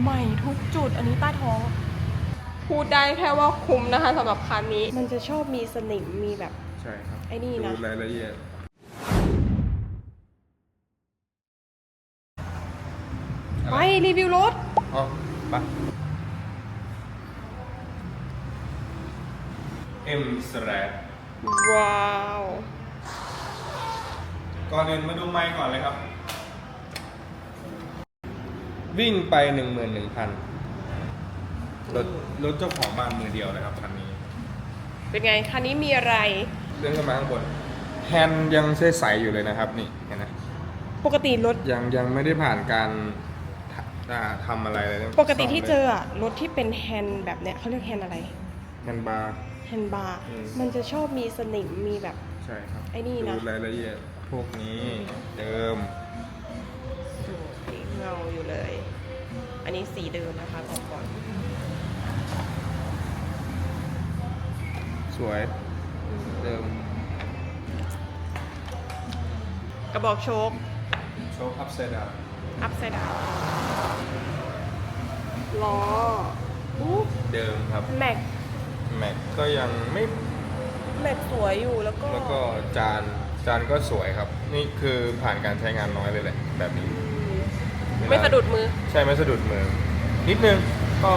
ใหม่ทุกจุดอันนี้ใต้ท้อง พูดได้แค่ว่าคุ้มนะคะสำหรับคันนี้ มันจะชอบมีสนิมมีแบบ ใช่ครับไอ้นี่นะ ดูรายละเอียดไปรีวิวรถ อ๋อไปเอ็มสแลดว้าว ก่อนอื่นมาดูไมค์ก่อนเลยครับ วิ่งไปหนึ่งหมื่นหนึ่งพันรถรถเจ้าของบ้านมือเดียวเลยครับคันนี้เป็นไงคันนี้มีอะไร เรื่องขึ้นมาข้างบนแฮนด์ยังใสๆอยู่เลยนะครับ นี่เห็นไหมปกติรถยังยังไม่ได้ผ่านการทะอ่าทำอะไรเลยนะปกติที่เจออะรถที่เป็นแฮนด์แบบเนี้ยเขาเรียกแฮนด์อะไรแฮนด์บาร์ แฮนด์บาร์อืม มันจะชอบมีสนิมมีแบบ ใช่ครับไอ้นี่นะ ดูรายละเอียดพวกนี้เดิมเงาอยู่เลย อันนี้สีเดิมนะคะก่อนก่อน สวย เดิม กระบอกโชคโชว์พับเซดาอัพไซด์ดาวล้ออู้เดิมครับ แม็ก แม็กก็ยังไม่แม็กสวยอยู่แล้วก็ แล้วก็จานจานก็สวยครับ นี่คือผ่านการใช้งานน้อยเลยแหละแบบนี้ ไม่สะดุดมือ ใช่ไม่สะดุดมือ นิดนึงก็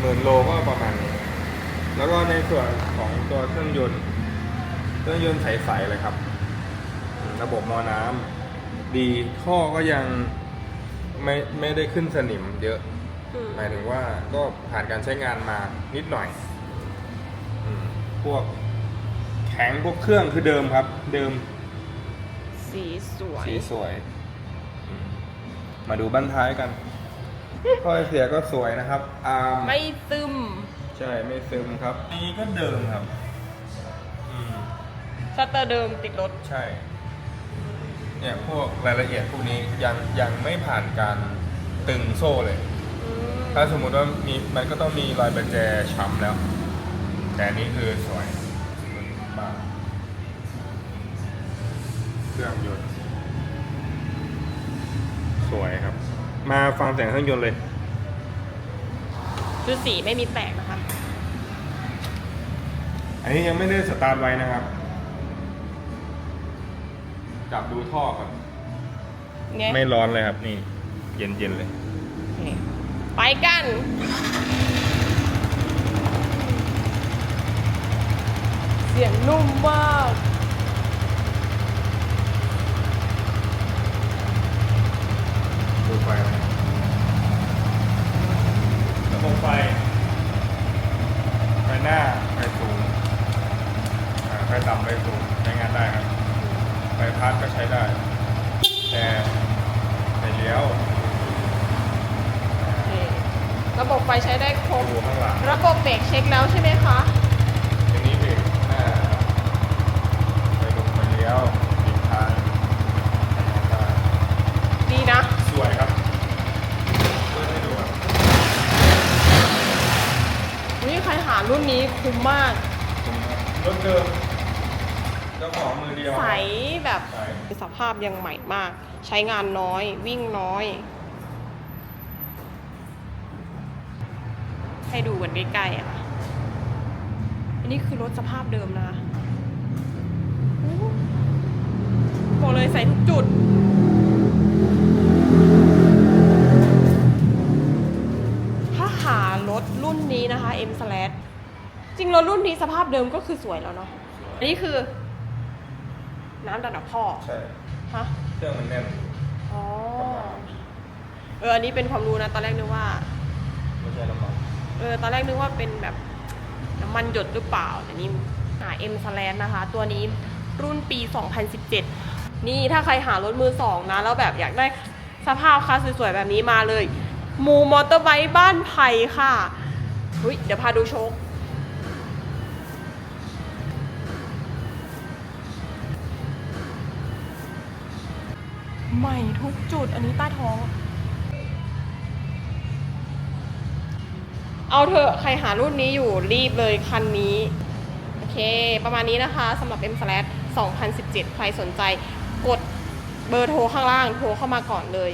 หมื่นโลก็ประมาณนี้ แล้วก็ในส่วนของตัวเครื่องยนต์ เครื่องยนต์ใสๆเลยครับ ระบบมอน้ำดีท่อก็ยังไม่ไม่ได้ขึ้นสนิมเยอะอืมหมายถึงว่าก็ผ่านการใช้งานมานิดหน่อยอมพวกแข็งพวกเครื่องคือเดิมครับ เดิม สีสวย สีสวยอืม มาดูบั้นท้ายกัน ข้อเสียก็สวยนะครับ อาร์มไม่ซึม ใช่ไม่ซึมครับ นี่ก็เดิมครับ อืม ชัตเตอร์เดิมติดรถ ใช่ เนี่ยพวกรายละเอียดพวกนี้ยังยังไม่ผ่านการตึงโซ่เลย ถ้าสมมุติว่ามีมันก็ต้องมีรอยประแจช้ำแล้ว แต่อันนี้คือสวยมากเครื่องยนต์ สวยครับ มาฟังเสียงเครื่องยนต์เลยคือสีไม่มีแตกนะคะอันนี้ยังไม่ได้สตาร์ทไว้นะครับ จับดูท่อครับไงไม่ร้อนเลยครับ นี่ เย็นเย็นๆเลยโอเคไปกัน เสียงนุ่มมาก ดูไฟไหมระบบไฟ ไฟหน้า ไฟสูง อ่าไฟต่ำไฟสูงใช้งานได้ครับไฟพัดก็ใช้ได้ แต่ไฟเลี้ยวโอเคระบบไฟใช้ได้ครบ ดูข้างหลังระบบเบรกเช็คแล้วใช่ไหมคะ ทีนี้เบรกหน้าไฟลุกไฟเลี้ยวอีกทางใช้งานได้ ดีนะ สวยครับเพื่อให้ดูครับนี่ใครหารุ่นนี้คุ้มมาก รถเดิม เจ้าของมือเดียวใสแบบใสสภาพยังใหม่มาก ใช้งานน้อยวิ่งน้อย ให้ดูกันใกล้ๆอะ อันนี้คือรถสภาพเดิมนะโอ้บอกเลยใส่ทุกจุดถ้าหารถรุ่นนี้นะคะ M slash จริงรถรุ่นนี้สภาพเดิมก็คือสวยแล้วเนาะอันนี้คือ น้ำดันดับท่อใช่ฮะเครื่องมันแน่นอ๋อเอออันนี้เป็นความรู้นะตอนแรกนึกว่า ไม่ใช่น้ำมันเออตอนแรกนึกว่าเป็นแบบน้ำมันหยดหรือเปล่าแต่นี่หา M s l a n นะคะ ตัวนี้รุ่นปี 2017 นี่ถ้าใครหารถมือสองนะ แล้วแบบอยากได้สภาพคัสสวยๆแบบนี้มาเลย มูมอเตอร์ไบค์บ้านไผ่ค่ะเฮ้ยเดี๋ยวพาดูโชค ใหม่ทุกจุดอันนี้ใต้ท้อง เอาเถอะใครหารุ่นนี้อยู่รีบเลยคันนี้ โอเค ประมาณนี้นะคะสำหรับ M slash 2017 ใครสนใจกดเบอร์โทรข้างล่างโทรเข้ามาก่อนเลย